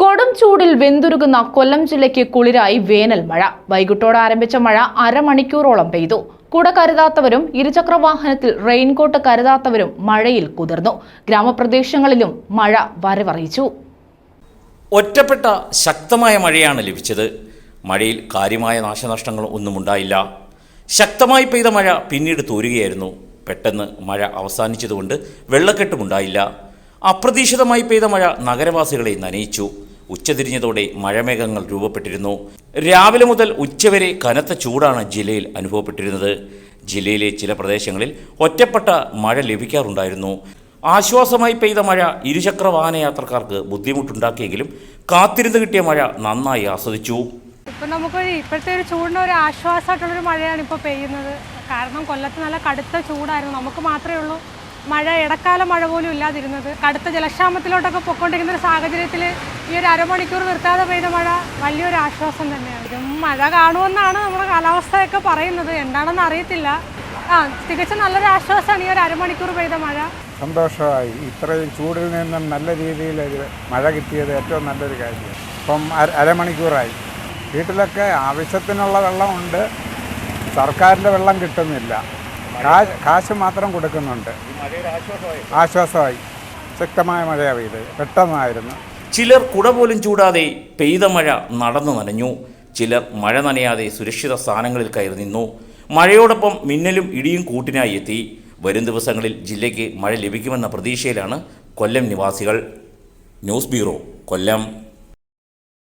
കൊടും ചൂടിൽ വെന്തുരുകുന്ന കൊല്ലം ജില്ലയ്ക്ക് കുളിരായി വേനൽ മഴ. വൈകിട്ടോടെ ആരംഭിച്ച മഴ അരമണിക്കൂറോളം പെയ്തു. കുട കരുതാത്തവരും ഇരുചക്ര വാഹനത്തിൽ റെയിൻകോട്ട് കരുതാത്തവരും മഴയിൽ കുതിർന്നു. ഗ്രാമപ്രദേശങ്ങളിലും മഴ വരവറിയിച്ചു. ഒറ്റപ്പെട്ട ശക്തമായ മഴയാണ് ലഭിച്ചത്. മഴയിൽ കാര്യമായ നാശനഷ്ടങ്ങൾ ഒന്നും ഉണ്ടായില്ല. ശക്തമായി പെയ്ത മഴ പിന്നീട് തോരുകയായിരുന്നു. പെട്ടെന്ന് മഴ അവസാനിച്ചതുകൊണ്ട് വെള്ളക്കെട്ടുമുണ്ടായില്ല അപ്രതീക്ഷിതമായി പെയ്ത മഴ നഗരവാസികളെ നനയിച്ചു. ഉച്ചതിരിഞ്ഞതോടെ മഴമേഘങ്ങൾ രൂപപ്പെട്ടിരുന്നു. രാവിലെ മുതൽ ഉച്ചവരെ കനത്ത ചൂടാണ് ജില്ലയിൽ അനുഭവപ്പെട്ടിരുന്നത്. ജില്ലയിലെ ചില പ്രദേശങ്ങളിൽ ഒറ്റപ്പെട്ട മഴ ലഭിക്കാറുണ്ടായിരുന്നു. ആശ്വാസമായി പെയ്ത മഴ ഇരുചക്ര വാഹന യാത്രക്കാർക്ക് ബുദ്ധിമുട്ടുണ്ടാക്കിയെങ്കിലും കാത്തിരുന്ന് കിട്ടിയ മഴ നന്നായി ആസ്വദിച്ചു. ഇപ്പം നമുക്ക് ഇപ്പോഴത്തെ ഒരു ചൂടിന് ഒരു ആശ്വാസമായിട്ടുള്ളൊരു മഴയാണ് ഇപ്പോൾ പെയ്യുന്നത്. കാരണം കൊല്ലത്ത് നല്ല കടുത്ത ചൂടായിരുന്നു. നമുക്ക് മാത്രമേ ഉള്ളൂ. മഴ ഇടക്കാല മഴ പോലും ഇല്ലാതിരുന്നത്. കടുത്ത ജലക്ഷാമത്തിലോട്ടൊക്കെ പൊയ്ക്കൊണ്ടിരിക്കുന്ന ഒരു സാഹചര്യത്തിൽ ഈ ഒരു അരമണിക്കൂർ നിർത്താതെ പെയ്ത മഴ വലിയൊരു ആശ്വാസം തന്നെയാണ്. ഇതും മഴ കാണുമെന്നാണ് നമ്മുടെ കാലാവസ്ഥയൊക്കെ പറയുന്നത്. എന്താണെന്ന് അറിയത്തില്ല. ആ തികച്ചും നല്ലൊരു ആശ്വാസമാണ് ഈ ഒരു അരമണിക്കൂർ പെയ്ത മഴ. സന്തോഷമായി. ഇത്രയും ചൂടിൽ നിന്നും നല്ല രീതിയിൽ മഴ കിട്ടിയത് ഏറ്റവും നല്ലൊരു കാര്യമാണ് ഇപ്പം അരമണിക്കൂറായി. വീട്ടിലൊക്കെ ആവശ്യത്തിനുള്ള വെള്ളമുണ്ട്. സർക്കാരിന്റെ വെള്ളം കിട്ടുന്നില്ല. കാശ് കാശ് മാത്രം കൊടുക്കുന്നുണ്ട്. ആശ്വാസമായി. ശക്തമായ മഴയാണ് പെയ്തത്. പെട്ടെന്നായിരുന്നു. ചിലർ കുട പോലും ചൂടാതെ പെയ്ത മഴ നടന്നു നനഞ്ഞു. ചിലർ മഴ നനയാതെ സുരക്ഷിത സ്ഥാനങ്ങളിൽ കയറി നിന്നു. മഴയോടൊപ്പം മിന്നലും ഇടിയും കൂട്ടിനായി എത്തി. വരും ദിവസങ്ങളിൽ ജില്ലയ്ക്ക് മഴ ലഭിക്കുമെന്ന പ്രതീക്ഷയിലാണ് കൊല്ലം നിവാസികൾ. News bureau Kollam.